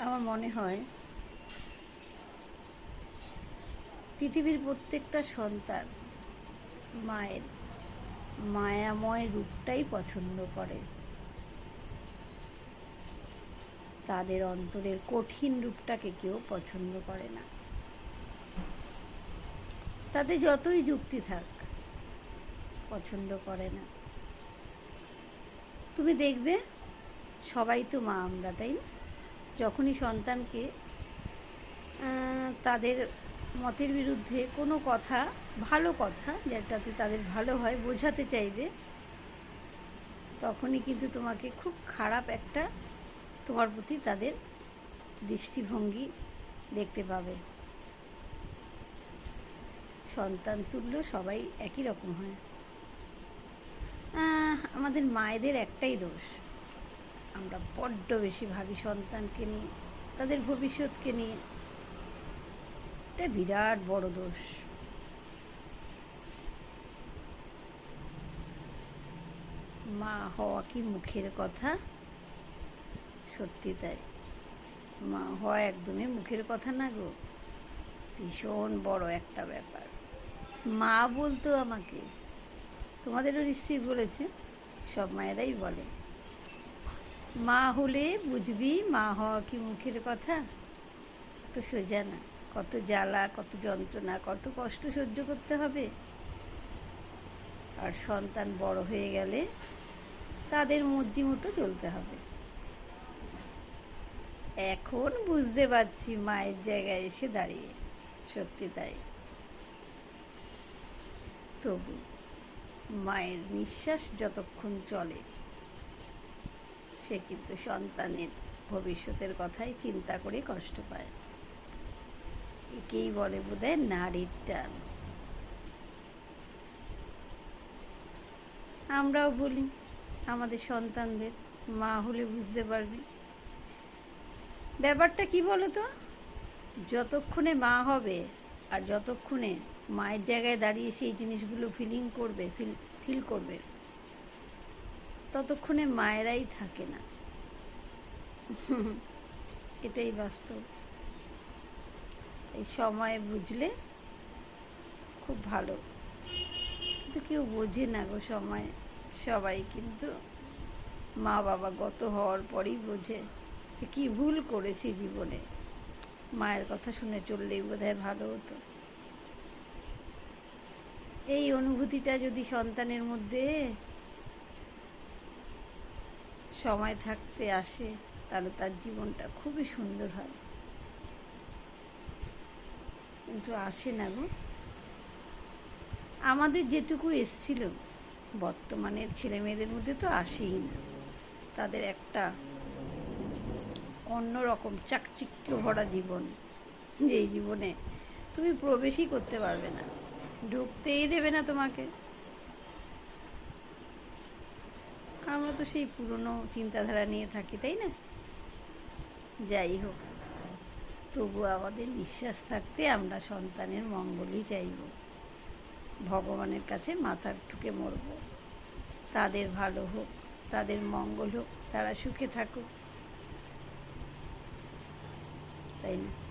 আমার মনে হয় পৃথিবীর প্রত্যেকটা সন্তান মায়ের মায়াময় রূপটাই পছন্দ করে। তাদের অন্তরের কঠিন রূপটাকে কেউ পছন্দ করে না। তাতে যতই যুক্তি থাক, পছন্দ করে না। তুমি দেখবে সবাই তো মা আমরা, তাই না? যখনই সন্তানকে তাদের মতের বিরুদ্ধে কোনো কথা, ভালো কথা, যেটাতে তাদের ভালো হয়, বোঝাতে চাইবে, তখনই কিন্তু তোমাকে খুব খারাপ একটা তোমার প্রতি তাদের দৃষ্টিভঙ্গি দেখতে পাবে। সন্তান তুল্য সবাই একই রকম হয়। আমাদের মায়েদের একটাই দোষ। আমরা বড্ড বেশি ভাবি সন্তানকে নিয়ে, তাদের ভবিষ্যৎকে নিয়ে। এটা বিরাট বড় দোষ। মা হওয়া কি মুখের কথা? সত্যি তাই। মা হওয়া একদমই মুখের কথা না গো। ভীষণ বড় একটা ব্যাপার। মা বলতো আমাকে, তোমাদেরও নিশ্চয়ই বলেছে, সব মায়েরাই বলে। মা হলে বুঝবি মা হওয়া কি মুখের কথা? তো সোজা না কত জ্বালা, কত যন্ত্রণা, কত কষ্ট সহ্য করতে হবে। আর সন্তান বড় হয়ে গেলে তাদের মর্জি মতো চলতে হবে। এখন বুঝতে পারছি মায়ের জায়গায় এসে দাঁড়িয়ে, সত্যি তাই। তবু মায়ের নিঃশ্বাস যতক্ষণ চলে সে কিন্তু সন্তানের ভবিষ্যতের কথাই চিন্তা করে কষ্ট পায়। একেই বলে বোধহয় নারীর টান। আমরাও বলি আমাদের সন্তানদের, মা হলে বুঝতে পারবি। ব্যাপারটা কি বলো তো যতক্ষণে মা হবে আর যতক্ষণে মায়ের জায়গায় দাঁড়িয়ে সেই জিনিসগুলো ফিলিং করবে ফিল ফিল করবে ততক্ষণে মায়েরাই থাকে না। এটাই বাস্তব। এই সময় বুঝলে খুব ভালো। কিন্তু কেউ বোঝে না গো সময় সবাই, কিন্তু মা বাবা গত হওয়ার পরেই বোঝে কী ভুল করেছি জীবনে। মায়ের কথা শুনে চললেই বোধহয় ভালো হতো। এই অনুভূতিটা যদি সন্তানের মধ্যে সময় থাকতে আসে, তাহলে তার জীবনটা খুবই সুন্দর হয়। কিন্তু আসে না গো। আমাদের যেটুকু এসছিল, বর্তমানের ছেলে মেয়েদের মধ্যে তো আসেই না। তাদের একটা অন্যরকম চাকচিক্য ভরা জীবন, যেই জীবনে তুমি প্রবেশই করতে পারবে না। ঢুকতেই দেবে না তোমাকে। আমরা তো সেই পুরনো চিন্তাধারা নিয়ে থাকি, তাই না? যাই হোক তবু আমাদের বিশ্বাস থাকতে আমরা সন্তানের মঙ্গলই চাইব। ভগবানের কাছে মাথার ঠুকে মরব। তাদের ভালো হোক, তাদের মঙ্গল হোক, তারা সুখে থাকুক। তাই না?